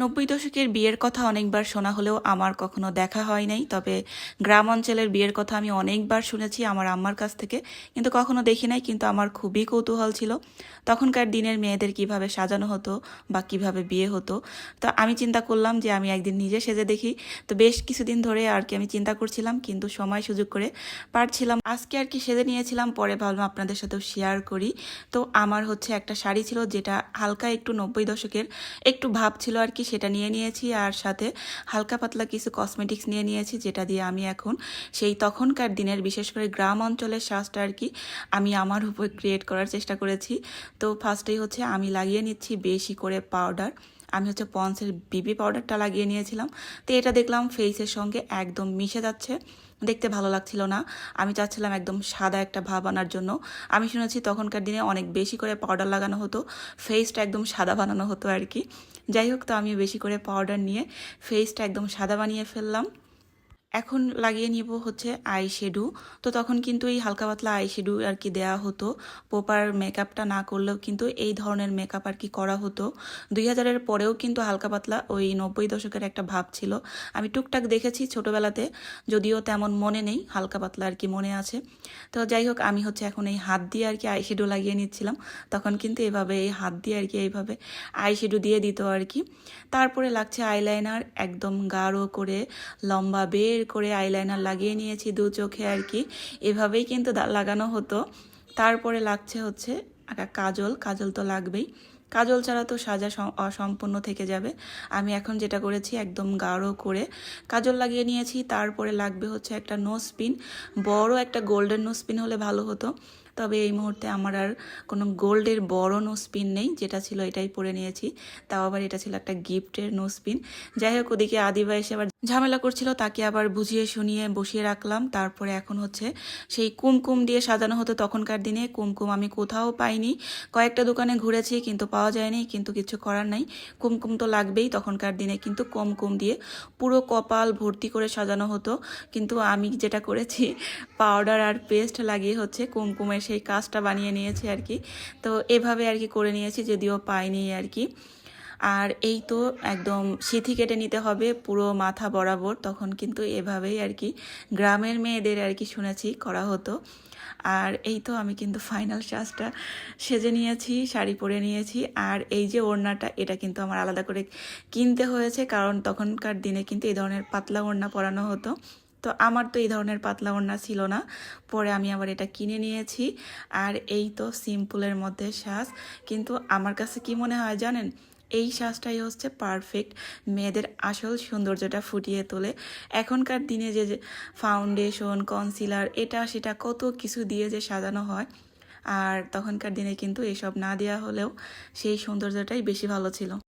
নব্বই দশকের বিয়ের কথা অনেকবার শোনা হলেও আমার কখনো দেখা হয় নাই। তবে গ্রাম অঞ্চলের বিয়ের কথা আমি অনেকবার শুনেছি আমার আম্মার কাছ থেকে, কিন্তু কখনো দেখি নাই, কিন্তু আমার খুবই কৌতূহল ছিল। তখনকার দিনের মেয়েদের কীভাবে সাজানো হতো বা কীভাবে বিয়ে হতো, তো আমি চিন্তা করলাম যে আমি একদিন নিজে সেজে দেখি। তো বেশ কিছুদিন ধরে আর কি আমি চিন্তা করছিলাম, কিন্তু সময় সুযোগ করে পারছিলাম। আজকে আর কি সেজে নিয়েছিলাম, পরে ভাবলাম আপনাদের সাথেও শেয়ার করি। তো আমার হচ্ছে একটা শাড়ি ছিল যেটা হালকা একটু নব্বই দশকের একটু ভাব ছিল আর কি সেটা নিয়ে নিয়েছি আর সাথে হালকা পাতলা কিছু কসমেটিক্স নিয়ে নিয়েছি, যেটা দিয়ে আমি এখন সেই তখনকার দিনের, বিশেষ করে গ্রাম অঞ্চলের সাজটা আর কি, আমি আমার উপর ক্রিয়েট করার চেষ্টা করেছি। তো ফার্স্টেই হচ্ছে আমি লাগিয়ে নিচ্ছি বেশি করে পাউডার আমি হচ্ছে পন্সের বিবি পাউডারটা লাগিয়ে নিয়েছিলাম। তো এটা দেখলাম ফেসের সঙ্গে একদম মিশে যাচ্ছে। দেখতে ভালো লাগছিল না। আমি চাচ্ছিলাম একদম সাদা একটা ভাব আনার জন্য। আমি শুনেছি তখনকার দিনে অনেক বেশি করে পাউডার লাগানো হতো। ফেসটা একদম সাদা বানানো হতো আর কি। যাই হোক, তো আমি বেশি করে পাউডার নিয়ে ফেসটা একদম সাদা বানিয়ে ফেললাম। এখন লাগিয়ে নিব হচ্ছে আই শেডু। তো তখন কিন্তু এই হালকা পাতলা আই শেডু আর কি দেওয়া হতো। প্রপার মেকআপটা না করলেও কিন্তু এই ধরনের মেকআপ আর কি করা হতো। দুই হাজারের পরেও কিন্তু হালকা পাতলা ওই নব্বই দশকের একটা ভাব ছিল। আমি টুকটাক দেখেছি ছোটোবেলাতে, যদিও তেমন মনে নেই, হালকা পাতলা আর কি মনে আছে। তো যাই হোক, আমি হচ্ছে এখন এই হাত দিয়ে আর কি আই শেডু লাগিয়ে নিচ্ছিলাম। তখন কিন্তু এভাবে এই হাত দিয়ে আর কি এইভাবে আই শেডু দিয়ে দিত আর কি। তারপরে লাগছে আইলাইনার, একদম গাঢ় করে, লম্বা বের করে আইলাইনার লাগিয়ে নিয়েছি দু চোখে আর কি। এভাবেই কিন্তু লাগানো হতো। তারপরে লাগছে হচ্ছে একটা কাজল। কাজল তো লাগবেই। কাজল ছাড়া তো সাজা সম- অসম্পূর্ণ থেকে যাবে। আমি এখন যেটা করেছি একদম গাঢ় করে কাজল লাগিয়ে নিয়েছি। তারপরে লাগবে হচ্ছে একটা নোজ পিন। বড় একটা গোল্ডেন নোজ পিন হলে ভালো হতো। তবে এই মুহূর্তে আমার আর কোনো গোল্ডের বড় নোজ পিন নেই, যেটা ছিল এটাই পরে নিয়েছি। তাও আবার এটা ছিল একটা গিফটের নোজ পিন যাই হোক, ওদিকে আদিবা এসে আবার ঝামেলা করছিল, তাকে আবার বুঝিয়ে শুনিয়ে বসিয়ে রাখলাম। তারপরে এখন হচ্ছে সেই কুমকুম দিয়ে সাজানো হতো তখনকার দিনে। কুমকুম আমি কোথাও পাইনি। কয়েকটা দোকানে ঘুরেছি, কিন্তু পাওয়া যায়নি, কিন্তু কিছু করার নাই। কুমকুম তো লাগবেই তখনকার দিনে, কিন্তু কুমকুম দিয়ে পুরো কপাল ভর্তি করে সাজানো হতো। কিন্তু আমি যেটা করেছি পাউডার আর পেস্ট লাগিয়ে হচ্ছে কুমকুমের সেই কাজটা বানিয়ে নিয়েছি আর কি। তো এভাবে আর কি করে নিয়েছি যদিও পাইনি আর কি। আর এই তো একদম সিথি কেটে নিতে হবে পুরো মাথা বরাবর, তখন কিন্তু এভাবেই আর কি গ্রামের মেয়েদের আর কি শুনেছি করা হতো। আর এই তো আমি কিন্তু ফাইনাল সাজটা সেজে নিয়েছি, শাড়ি পরে নিয়েছি। আর এই যে ওড়নাটা, এটা কিন্তু আমার আলাদা করে কিনতে হয়েছে, কারণ তখনকার দিনে কিন্তু এই ধরনের পাতলা ওড়না পরানো হতো। তো আমার তো এই ধরনের পাতলা ওড়না ছিল না। পরে আমি আবার এটা কিনে নিয়েছি। আর এই তো সিম্পলের মধ্যে সাজ। কিন্তু আমার কাছে কি মনে হয় জানেন? এই সাজটাই হচ্ছে পারফেক্ট মেয়েদের আসল সৌন্দর্যটা ফুটিয়ে তোলে। এখনকার দিনে যে ফাউন্ডেশন, কনসিলার, এটা সেটা কত কিছু দিয়ে যে সাজানো হয়। আর তখনকার দিনে কিন্তু এসব না দেওয়া হলেও সেই সৌন্দর্যটাই বেশি ভালো ছিল।